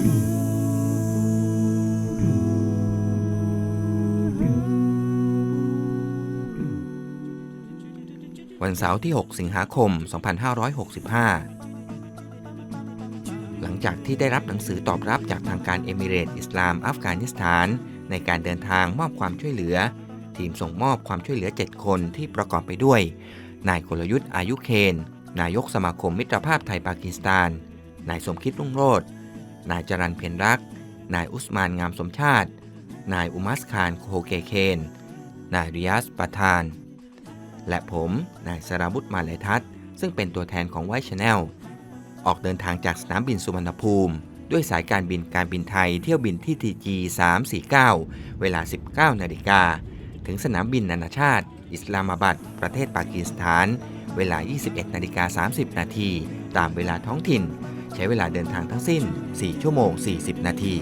วันเสาร์ที่ 6 สิงหาคม 2565 หลังจากที่ได้รับหนังสือตอบรับจากทางการเอมิเรตอิสลามอัฟกานิสถาน ในการเดินทางมอบความช่วยเหลือ ทีมส่งมอบความช่วยเหลือ 7 คนที่ประกอบไปด้วย นายกลยุทธ์อายุเคน นายกสมาคมมิตรภาพไทยปากีสถาน นายสมคิดรุ่งโรจ นายจรันเพียรรัก นายอุสมานงามสมชาติ นายอุมัสคารโคเกเคน นายริยัสปะทาน และผมนายสราบุตรมาเลทัศน์ซึ่งเป็นตัวแทนของไวชแนลออกเดินทางจากสนามบินสุวรรณภูมิ ด้วยสายการบินการบินไทยเที่ยวบินที่ TG 349 เวลา 19 นาฬิกา ถึงสนามบินนานาชาติ อิสลามาบัดประเทศปากีสถาน เวลา 21 นาฬิกา 30 นาที ตามเวลาท้องถิ่น ใช้เวลาเดินทางทั้งสิ้น 4 ชั่วโมง 40 นาที